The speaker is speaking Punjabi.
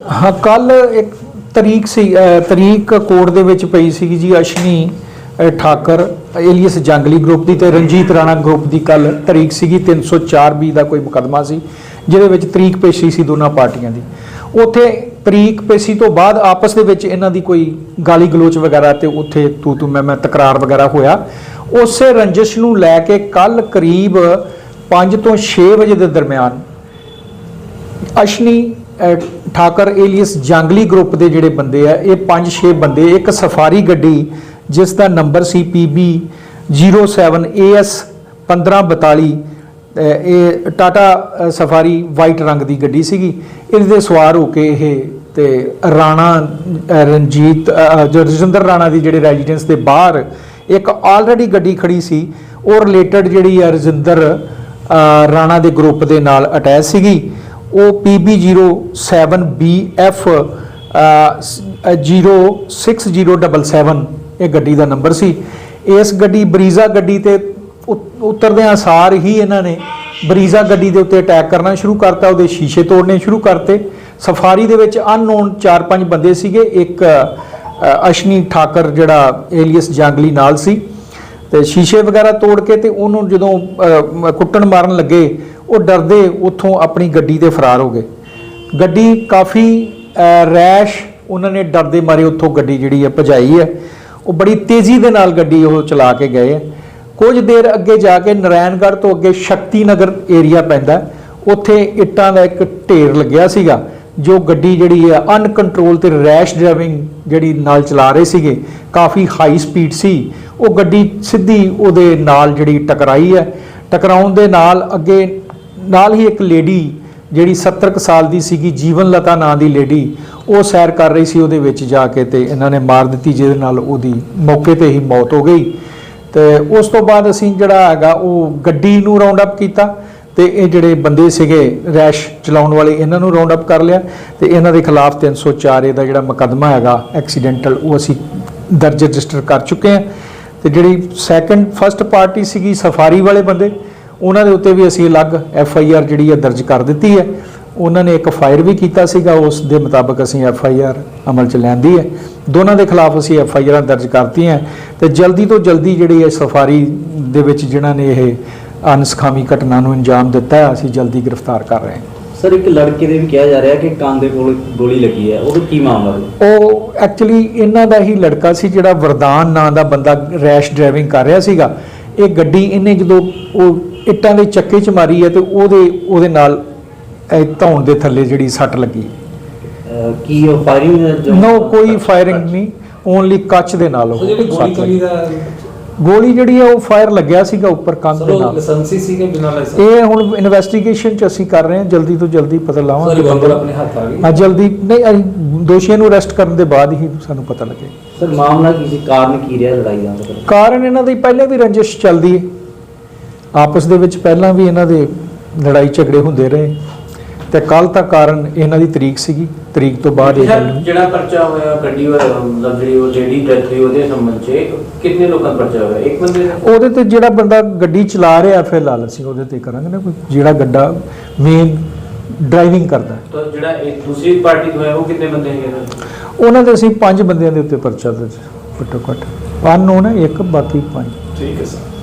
ਹਾਂ ਕੱਲ ਇੱਕ ਤਰੀਕ ਸੀ ਤਰੀਕ ਕੋਰਟ ਦੇ ਵਿੱਚ ਪਈ ਸੀਗੀ ਜੀ ਅਸ਼ਨੀ, ਅਹ ਠਾਕਰ ਏਲੀਅਸ ਜੰਗਲੀ ਗਰੁੱਪ ਦੀ ਤੇ ਰਣਜੀਤ ਰਾਣਾ ਗਰੁੱਪ ਦੀ ਕੱਲ ਤਰੀਕ ਸੀਗੀ 304 ਬੀ ਦਾ ਕੋਈ ਮੁਕੱਦਮਾ ਸੀ, ਜਿਹਦੇ ਵਿੱਚ ਤਰੀਕ ਪੇਸ਼ੀ ਸੀ ਦੋਨਾਂ ਪਾਰਟੀਆਂ ਦੀ। ਉੱਥੇ ਤਰੀਕ ਪੇਸ਼ੀ ਤੋਂ ਬਾਅਦ ਆਪਸ ਦੇ ਵਿੱਚ ਇਹਨਾਂ ਦੀ ਕੋਈ ਗਾਲੀ ਗਲੋਚ ਵਗੈਰਾ ਤੇ ਉੱਥੇ ਤੂੰ ਤੂੰ ਮੈਂ ਮੈਂ ਤਕਰਾਰ ਵਗੈਰਾ ਹੋਇਆ। ਉਸੇ ਰੰਜਿਸ਼ ਨੂੰ ਲੈ ਕੇ ਕੱਲ ਕਰੀਬ 5 ਤੋਂ 6 ਵਜੇ ਦੇ ਦਰਮਿਆਨ ਅਸ਼ਨੀ ਠਾਕਰ ਏਲੀਅਸ ਜੰਗਲੀ ਗਰੁੱਪ ਦੇ ਜਿਹੜੇ ਬੰਦੇ ਆ ਇਹ 5-6 ਬੰਦੇ ਇੱਕ ਸਫਾਰੀ ਗੱਡੀ ਜਿਸ ਦਾ ਨੰਬਰ ਸੀ PB 07 AS 1542 ਅਹ, ਇਹ ਟਾਟਾ ਸਫਾਰੀ ਵਾਈਟ ਰੰਗ ਦੀ ਗੱਡੀ ਸੀਗੀ। ਇਹਦੇ ਤੇ ਸਵਾਰ ਹੋ ਕੇ ਇਹ ਤੇ ਰਾਣਾ ਰਣਜੀਤ ਅਹ, ਰਜਿੰਦਰ ਰਾਣਾ ਦੀ ਜਿਹੜੇ ਰੈਜ਼ੀਡੈਂਸ ਦੇ ਬਾਹਰ ਇੱਕ ਆਲਰੇਡੀ ਗੱਡੀ ਖੜੀ ਸੀ ਉਹ ਰਿਲੇਟਡ ਜਿਹੜੀ ਆ ਰਜਿੰਦਰ ਰਾਣਾ ਦੇ ਗਰੁੱਪ ਦੇ ਨਾਲ ਅਟੈਚ ਸੀਗੀ। ਉਹ PB07BF 06077 ਇਹ ਗੱਡੀ ਦਾ ਨੰਬਰ ਸੀ। ਇਸ ਗੱਡੀ, ਬਰੀਜ਼ਾ ਗੱਡੀ ਤੇ ਉ- ਉਤਰਦਿਆਂ ਸਾਰ ਹੀ ਇਹਨਾਂ ਨੇ ਬਰੀਜ਼ਾ ਗੱਡੀ ਦੇ ਉੱਤੇ ਅਟੈਕ ਕਰਨਾ ਸ਼ੁਰੂ ਕਰਤਾ, ਉਹਦੇ ਸ਼ੀਸ਼ੇ ਤੋੜਨੇ ਸ਼ੁਰੂ ਕਰਤੇ। ਸਫਾਰੀ ਦੇ ਵਿੱਚ ਅਨਨੋਨ 4-5 ਬੰਦੇ ਸੀਗੇ, ਇੱਕ ਅਸ਼ਨੀ ਠਾਕਰ ਜਿਹੜਾ ਏਲੀਅਸ ਜੰਗਲੀ ਨਾਲ ਸੀ। ਤੇ ਸ਼ੀਸ਼ੇ ਵਗੈਰਾ ਤੋੜ ਕੇ ਤੇ ਉਹਨੂੰ ਜਦੋਂ ਕੁੱਟਣ ਮਾਰਨ ਲੱਗੇ ਉਹ ਡਰਦੇ ਉੱਥੋਂ ਆਪਣੀ ਗੱਡੀ ਤੇ ਫਰਾਰ ਹੋ ਗਏ। ਗੱਡੀ ਕਾਫੀ ਰੈਸ਼, ਉਹਨਾਂ ਨੇ ਡਰਦੇ ਮਾਰੇ ਉੱਥੋਂ ਗੱਡੀ ਜਿਹੜੀ ਹੈ ਭਜਾਈ ਹੈ। ਉਹ ਬੜੀ ਤੇਜ਼ੀ ਦੇ ਨਾਲ ਗੱਡੀ ਉਹ ਚਲਾ ਕੇ ਗਏ ਹੈ। ਕੁਝ ਦੇਰ ਅੱਗੇ ਜਾ ਕੇ ਨਰਾਇਣਗੜ੍ਹ ਤੋਂ ਅੱਗੇ ਸ਼ਕਤੀ ਨਗਰ ਏਰੀਆ ਪੈਂਦਾ ਉੱਥੇ ਇੱਟਾਂ ਦਾ ਇੱਕ ਢੇਰ ਲੱਗਿਆ ਸੀਗਾ, ਜੋ ਗੱਡੀ ਜਿਹੜੀ ਹੈ ਅਨਕੰਟਰੋਲ ਤੇ ਰੈਸ਼ ਡਰਾਈਵਿੰਗ ਜਿਹੜੀ ਨਾਲ ਚਲਾ ਰਹੇ ਸੀਗੇ। ਕਾਫੀ ਹਾਈ ਸਪੀਡ ਸੀ। ਉਹ ਗੱਡੀ ਸਿੱਧੀ ਉਹਦੇ ਨਾਲ ਜਿਹੜੀ ਟਕਰਾਈ ਹੈ। ਟਕਰਾਉਣ ਦੇ ਨਾਲ ਅੱਗੇ ਨਾਲ ਹੀ ਇੱਕ ਲੇਡੀ ਜਿਹੜੀ 70 ਕੁ ਸਾਲ ਦੀ ਸੀਗੀ ਜੀਵਨ ਲਤਾ ਨਾਂ ਦੀ ਲੇਡੀ, ਉਹ ਸੈਰ ਕਰ ਰਹੀ ਸੀ ਉਹਦੇ ਵਿੱਚ ਜਾ ਕੇ ਤੇ ਇਹਨਾਂ ਨੇ ਮਾਰ ਦਿੱਤੀ, ਜਿਹਦੇ ਨਾਲ ਉਹਦੀ ਮੌਕੇ ਤੇ ਹੀ ਮੌਤ ਹੋ ਗਈ। ਤੇ ਉਸ ਤੋਂ ਬਾਅਦ ਅਸੀਂ ਜਿਹੜਾ ਹੈਗਾ, ਉਹ ਗੱਡੀ ਨੂੰ ਰਾਉਂਡ ਅਪ ਕੀਤਾ ਤੇ ਇਹ ਜਿਹੜੇ ਬੰਦੇ ਸੀਗੇ, ਰੈਸ਼ ਚਲਾਉਣ ਵਾਲੇ, ਇਹਨਾਂ ਨੂੰ ਰਾਉਂਡ ਅਪ ਕਰ ਲਿਆ ਤੇ ਇਹਨਾਂ ਦੇ ਖਿਲਾਫ 304 ਦਾ ਜਿਹੜਾ ਮੁਕੱਦਮਾ ਹੈਗਾ ਐਕਸੀਡੈਂਟਲ ਉਹ ਅਸੀਂ ਦਰਜ ਰਜਿਸਟਰ ਕਰ ਚੁੱਕੇ ਹਾਂ। ਤੇ ਜਿਹੜੀ ਸੈਕੰਡ ਫਸਟ ਪਾਰਟੀ ਸੀਗੀ, ਸਫਾਰੀ ਵਾਲੇ ਬੰਦੇ ਉਹਨਾਂ ਦੇ ਉੱਤੇ ਵੀ ਅਸੀਂ ਅਲੱਗ ਐਫ ਆਈ ਆਰ ਜਿਹੜੀ ਹੈ ਦਰਜ ਕਰ ਦਿੱਤੀ ਹੈ। ਉਹਨਾਂ ਨੇ ਇੱਕ ਫਾਇਰ ਵੀ ਕੀਤਾ ਸੀਗਾ ਉਸ ਦੇ ਮੁਤਾਬਕ ਅਸੀਂ ਐਫ ਆਈ ਆਰ ਅਮਲ ਚ ਲੈਂਦੀ ਹੈ। ਦੋਨਾਂ ਦੇ ਖਿਲਾਫ ਅਸੀਂ ਐਫ ਆਈ ਆਰ ਦਰਜ ਕਰਤੀਆਂ ਤੇ ਜਲਦੀ ਤੋਂ ਜਲਦੀ ਜਿਹੜੀ ਹੈ ਸਫਾਰੀ ਦੇ ਵਿੱਚ ਜਿਨ੍ਹਾਂ ਨੇ ਇਹ ਅਨਸਖਾਮੀ ਘਟਨਾ ਨੂੰ ਅੰਜਾਮ ਦਿੱਤਾ ਹੈ ਅਸੀਂ ਜਲਦੀ ਗ੍ਰਿਫਤਾਰ ਕਰ ਰਹੇ ਹਾਂ। ਸਰ ਇੱਕ ਲੜਕੇ ਦੇ ਵੀ ਕਿਹਾ ਜਾ ਰਿਹਾ ਕਿ ਕੰਨ ਦੇ ਕੋਲ ਗੋਲੀ ਲੱਗੀ ਹੈ। ਉਹ ਕੀ ਮਾਮਲਾ ਉਹ ਐਕਚੁਅਲੀ ਇਹਨਾਂ ਦਾ ਹੀ ਲੜਕਾ ਸੀ ਜਿਹੜਾ ਵਰਦਾਨ ਨਾਂ ਦਾ ਬੰਦਾ ਰੈਸ਼ ਡਰਾਈਵਿੰਗ ਕਰ ਰਿਹਾ ਸੀਗਾ। ਇਹ ਗੱਡੀ ਇਹਨੇ ਜਦੋਂ ਉਹ ਇੱਟਾਂ ਦੇ ਚੱਕੇ 'ਚ ਮਾਰੀ ਹੈ ਤੇ ਉਹਦੇ ਉਹਦੇ ਨਾਲ ਇਹ ਧੌਣ ਦੇ ਥੱਲੇ ਜਿਹੜੀ ਸੱਟ ਲੱਗੀ। ਕੀ ਉਹ ਫਾਇਰਿੰਗ ਨੋ ਕੋਈ ਫਾਇਰਿੰਗ ਨਹੀਂ। ਓਨਲੀ ਕੱਚ ਦੇ ਨਾਲ ਉਹ ਉਹ ਜਿਹੜੀ ਗੋਲੀ ਸੱਟ ਲੱਗੀ। ਚੱਲੀ ਦਾ ਗੋਲੀ ਜਿਹੜੀ ਹੈ ਉਹ ਫਾਇਰ ਲੱਗਿਆ ਸੀਗਾ ਉੱਪਰ ਕੰਨ ਦੇ ਨਾਲ। ਲਾਇਸੈਂਸੀ ਸੀ ਕਿ ਬਿਨਾਂ ਲਾਇਸੈਂਸ? ਇਹ ਹੁਣ ਇਨਵੈਸਟੀਗੇਸ਼ਨ 'ਚ ਅਸੀਂ ਕਰ ਰਹੇ ਹਾਂ। ਜਲਦੀ ਤੋਂ ਜਲਦੀ ਪਤਾ ਸਰ ਲਾਵਾਂਗੇ ਰਿਵਾਲਵਰ ਆਪਣੇ ਹੱਥ ਆ ਗਈ। ਹਾਂ ਜਲਦੀ। ਨਹੀਂ ਅਸੀਂ ਦੋਸ਼ੀਆਂ ਨੂੰ ਅਰੈਸਟ ਕਰਨ ਦੇ ਬਾਅਦ ਹੀ ਸਾਨੂੰ ਪਤਾ ਲੱਗੇ ਸਰ ਮਾਮਲਾ ਕੀ ਸੀ? ਕਾਰਨ ਕੀ ਰਿਹਾ ਲੜਾਈ ਦਾ? ਸਰ ਕਾਰਨ ਇਹਨਾਂ ਦੀ ਪਹਿਲੇ ਵੀ ਰੰਜਿਸ਼ ਚੱਲਦੀ ਹੈ। ਆਪਸ ਦੇ ਵਿੱਚ ਪਹਿਲਾਂ ਵੀ ਇਹਨਾਂ ਦੇ ਲੜਾਈ ਝਗੜੇ ਹੁੰਦੇ ਰਹੇ। ਤੇ ਕੱਲ ਤੱਕ ਕਾਰਨ ਇਹਨਾਂ ਦੀ ਤਰੀਕ ਸੀਗੀ। ਤਰੀਕ ਤੋਂ ਬਾਅਦ ਇਹ ਗੱਲ। ਜਿਹੜਾ ਪਰਚਾ ਹੋਇਆ ਗੱਡੀ ਮਤਲਬ ਜਿਹੜੀ ਉਹ ਲੇਡੀ ਡੈਥ ਹੋਈ ਉਹਦੇ ਸੰਬੰਧ 'ਚ ਕਿੰਨੇ ਲੋਕਾਂ ਦਾ ਪਰਚਾ ਹੋਇਆ? ਇੱਕ ਬੰਦੇ ਦਾ? ਉਹਦੇ ਤੇ ਜਿਹੜਾ ਬੰਦਾ ਗੱਡੀ ਚਲਾ ਰਿਹਾ ਫਿਲਹਾਲ ਅਸੀਂ ਉਹਦੇ ਤੇ ਕਰਾਂਗੇ ਨਾ ਕੋਈ। ਜਿਹੜਾ ਗੱਡਾ ਮੇਨ ਡਰਾਈਵਿੰਗ ਕਰਦਾ ਹੈ। ਤਾਂ ਜਿਹੜਾ ਇਹ ਦੂਸਰੀ ਪਾਰਟੀ ਤੋਂ ਹੋਇਆ ਉਹ ਕਿੰਨੇ ਬੰਦੇ ਹੈਗੇ ਸਰ ਉਹਨਾਂ ਦੇ ਅਸੀਂ ਪੰਜ ਬੰਦਿਆਂ ਦੇ ਉੱਤੇ ਪਰਚਾ ਦਰਜ ਘੱਟੋ ਘੱਟ। ਅਨਨੋਨ ਹੈ ਇੱਕ ਬਾਕੀ ਪੰਜ। ਠੀਕ ਹੈ ਸਰ।